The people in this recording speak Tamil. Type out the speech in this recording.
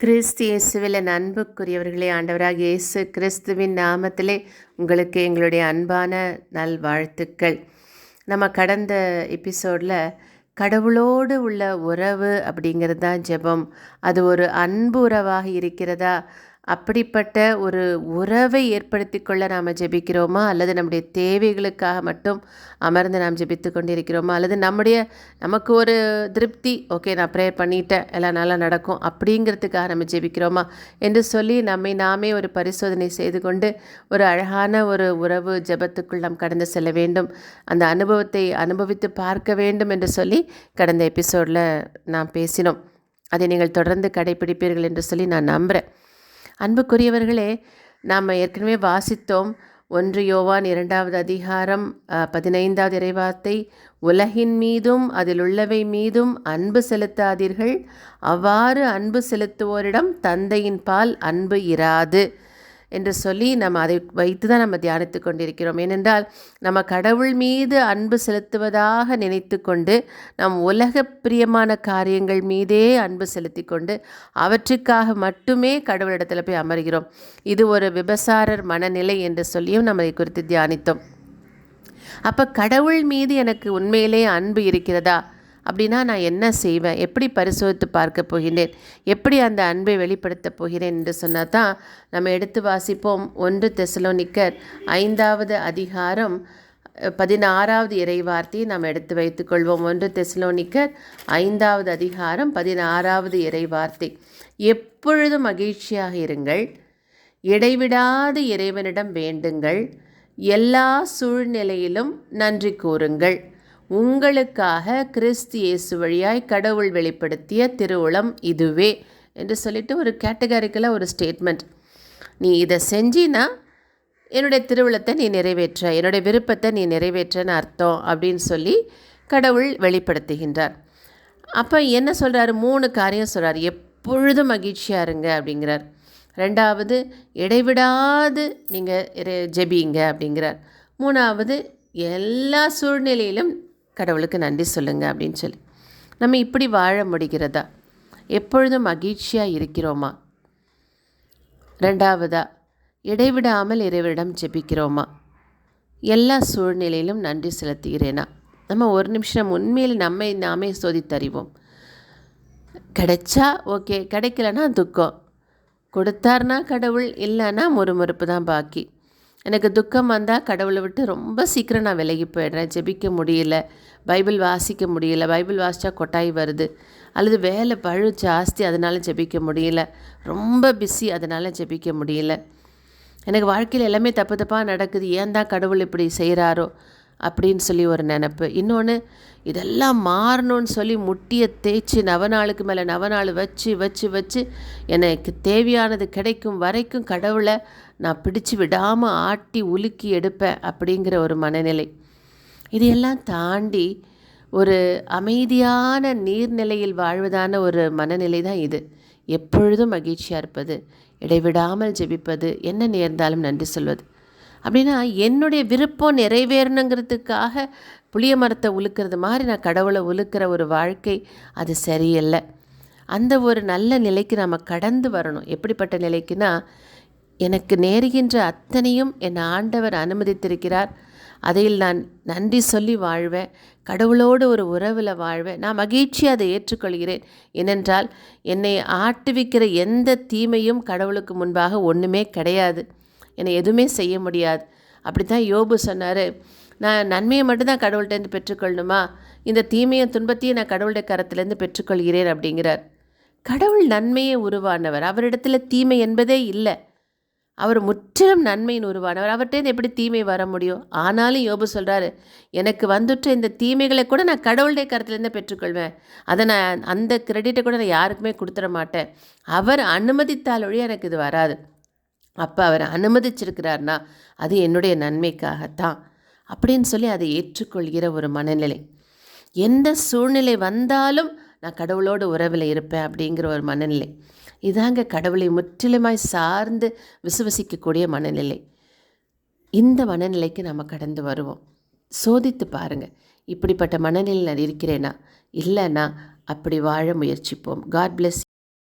கிறிஸ்து இயேசுவில் அன்புக்குரியவர்களே ஆண்டவராக இயேசு கிறிஸ்துவின் நாமத்திலே உங்களுக்கு எங்களுடைய அன்பான நல்வாழ்த்துக்கள். நம்ம கடந்த எபிசோடில் கடவுளோடு உள்ள உறவு அப்படிங்கிறது தான் ஜெபம். அது ஒரு அன்பு உறவாக இருக்கிறதா? அப்படிப்பட்ட ஒரு உறவை ஏற்படுத்தி கொள்ள நாம் ஜெபிக்கிறோமா? அல்லது நம்முடைய தேவைகளுக்காக மட்டும் அமர்ந்து நாம் ஜெபித்து கொண்டிருக்கிறோமா? அல்லது நம்முடைய நமக்கு ஒரு திருப்தி ஓகே நான் ப்ரேயர் பண்ணிட்டேன் எல்லாம் நல்லா நடக்கும் அப்படிங்கிறதுக்காக நம்ம ஜெபிக்கிறோமா? என்று சொல்லி நம்மை நாமே ஒரு பரிசோதனை செய்து கொண்டு ஒரு அழகான ஒரு உறவு ஜெபத்துக்குள் நாம் கடந்து செல்ல வேண்டும். அந்த அனுபவத்தை அனுபவித்து பார்க்க வேண்டும் என்று சொல்லி கடந்த எபிசோடில் நாம் பேசினோம். அதை நீங்கள் தொடர்ந்து கடைபிடிப்பீர்கள் என்று சொல்லி நான் நம்புகிறேன் அன்புக்குரியவர்களே நாம் ஏற்கனவே வாசித்தோம் ஒன்று யோவான் இரண்டாவது அதிகாரம் பதினைந்தாவது இறைவார்த்தை உலகின் மீதும் அதில் உள்ளவை மீதும் அன்பு செலுத்தாதீர்கள். அவ்வாறு அன்பு செலுத்துவோரிடம் தந்தையின் பால் அன்பு இராது. என்று சொல்லி நம்ம அதை வைத்து தான் நம்ம தியானித்து கொண்டிருக்கிறோம். ஏனென்றால் நம்ம கடவுள் மீது அன்பு செலுத்துவதாக நினைத்து கொண்டு நம் உலக பிரியமான காரியங்கள் மீதே அன்பு செலுத்தி கொண்டு அவற்றுக்காக மட்டுமே கடவுளிடத்தில் போய் அமர்கிறோம். இது ஒரு விபசாரர் மனநிலை என்று சொல்லியும் நம்ம குறித்து தியானித்தோம். அப்போ கடவுள் மீது எனக்கு உண்மையிலே அன்பு இருக்கிறதா? அப்படின்னா நான் என்ன செய்வேன்? எப்படி பரிசோதித்து பார்க்க போகிறேன் எப்படி அந்த அன்பை வெளிப்படுத்தப் போகிறேன் என்று சொன்னால் தான் நம்ம எடுத்து வாசிப்போம். ஒன்று தெசலோனிக்கர் ஐந்தாவது அதிகாரம் பதினாறாவது இறைவார்த்தையை நாம் எடுத்து வைத்துக்கொள்வோம் ஒன்று தெசலோனிக்கர் ஐந்தாவது அதிகாரம் பதினாறாவது இறைவார்த்தை. எப்பொழுதும் மகிழ்ச்சியாக இருங்கள். இடைவிடாது இறைவனிடம் வேண்டுங்கள். எல்லா சூழ்நிலையிலும் நன்றி கூறுங்கள். உங்களுக்காக கிறிஸ்து இயேசு வழியாய் கடவுள் வெளிப்படுத்திய திருவுளம் இதுவே என்று சொல்லிட்டு ஒரு கேட்டகரிக்கலாக ஒரு ஸ்டேட்மெண்ட் நீ இதை செஞ்சினா என்னுடைய திருவிழத்தை நீ நிறைவேற்ற என்னுடைய விருப்பத்தை நீ நிறைவேற்றன்னு அர்த்தம் அப்படின்னு சொல்லி கடவுள் வெளிப்படுத்துகின்றார். அப்போ என்ன சொல்கிறாரு மூணு காரியம் சொல்கிறார் எப்பொழுதும் மகிழ்ச்சியாக இருங்க அப்படிங்கிறார். ரெண்டாவது இடைவிடாது நீங்கள் ஜெபிங்க அப்படிங்கிறார். மூணாவது எல்லா சூழ்நிலையிலும் கடவுளுக்கு நன்றி சொல்லுங்கள் அப்படின்னு சொல்லி. நம்ம இப்படி வாழ முடிகிறதா? எப்பொழுதும் மகிழ்ச்சியாக இருக்கிறோமா? ரெண்டாவதா இடைவிடாமல் இறைவரிடம் ஜெபிக்கிறோமா? எல்லா சூழ்நிலையிலும் நன்றி செலுத்துகிறேனா? நம்ம ஒரு நிமிஷம் உண்மையில் நம்மை நாமே சோதித்தறிவோம். கிடைச்சா ஓகே கிடைக்கலன்னா துக்கம். கொடுத்தார்னா கடவுள் இல்லைன்னா முறுமுறுப்பு தான் பாக்கி. எனக்கு துக்கம் வந்தால் கடவுளை விட்டு ரொம்ப சீக்கிரம் நான் விலகி போயிடுறேன். ஜெபிக்க முடியல. பைபிள் வாசிக்க முடியல. பைபிள் வாசித்தா கொட்டாய் வருது. அல்லது வேலை பழு ஜாஸ்தி அதனால் ஜெபிக்க முடியல. ரொம்ப பிஸி அதனால் ஜெபிக்க முடியல. எனக்கு வாழ்க்கையில் எல்லாமே தப்பு தப்பாக நடக்குது. ஏன் தான் கடவுள் இப்படி செய்கிறாரோ அப்படின்னு சொல்லி ஒரு நினப்பு. இன்னொன்று இதெல்லாம் மாறணும்னு சொல்லி முட்டியை தேய்ச்சி நவநாளுக்கு மேலே நவநாள் வச்சு வச்சு வச்சு எனக்கு தேவையானது கிடைக்கும் வரைக்கும் கடவுளை நான் பிடிச்சு விடாமல் ஆட்டி உலுக்கி எடுப்பேன் அப்படிங்கிற ஒரு மனநிலை. இதையெல்லாம் தாண்டி ஒரு அமைதியான நீர்நிலையில் வாழ்வதான ஒரு மனநிலை தான் இது. எப்பொழுதும் மகிழ்ச்சியாக இருப்பது இடைவிடாமல் ஜெபிப்பது என்ன நேர்ந்தாலும் நன்றி சொல்வது. அப்படின்னா என்னுடைய விருப்பம் நிறைவேறணுங்கிறதுக்காக புளிய மரத்தை உழுக்கிறது மாதிரி நான் கடவுளை உழுக்கிற ஒரு வாழ்க்கை அது சரியில்லை. அந்த ஒரு நல்ல நிலைக்கு நம்ம கடந்து வரணும். எப்படிப்பட்ட நிலைக்குன்னா எனக்கு நேருகின்ற அத்தனையும் என் ஆண்டவர் அனுமதித்திருக்கிறார். அதில் நான் நன்றி சொல்லி வாழ்வேன். கடவுளோடு ஒரு உறவில் வாழ்வேன். நான் மகிழ்ச்சியாக அதை ஏற்றுக்கொள்கிறேன். ஏனென்றால் என்னை ஆட்டுவிக்கிற எந்த தீமையும் கடவுளுக்கு முன்பாக ஒன்றுமே கிடையாது. என்னை எதுவுமே செய்ய முடியாது. அப்படி தான் யோபு சொன்னார். நான் நன்மையை மட்டும்தான் கடவுள்கிட்டேருந்து பெற்றுக்கொள்ளணுமா? இந்த தீமையும் துன்பத்தையும் நான் கடவுளுடைய கரத்துலேருந்து பெற்றுக்கொள்கிறேன் அப்படிங்கிறார். கடவுள் நன்மையை உருவானவர். அவரிடத்துல தீமை என்பதே இல்லை. அவர் முற்றிலும் நன்மையின் உருவானவர். அவர்கிட்ட எப்படி தீமை வர முடியும்? ஆனாலும் யோபு சொல்கிறாரு எனக்கு வந்துட்டு இந்த தீமைகளை கூட நான் கடவுளுடைய கருத்துலேருந்து பெற்றுக்கொள்வேன். அதை நான் அந்த கிரெடிட்டை கூட நான் யாருக்குமே கொடுத்துட மாட்டேன். அவர் அனுமதித்தால் ஒழி எனக்கு இது வராது. அப்போ அவர் அனுமதிச்சிருக்கிறார்னா அது என்னுடைய நன்மைக்காகத்தான் அப்படின்னு சொல்லி அதை ஏற்றுக்கொள்கிற ஒரு மனநிலை. எந்த சூழ்நிலை வந்தாலும் நான் கடவுளோட உறவில் இருப்பேன் அப்படிங்கிற ஒரு மனநிலை. இதாங்க கடவுளை முற்றிலுமாய் சார்ந்து விசுவசிக்கக்கூடிய மனநிலை. இந்த மனநிலைக்கு நம்ம கடந்து வருவோம். சோதித்து பாருங்கள் இப்படிப்பட்ட மனநிலையில் நான் இருக்கிறேனா? இல்லைன்னா அப்படி வாழ முயற்சிப்போம். God bless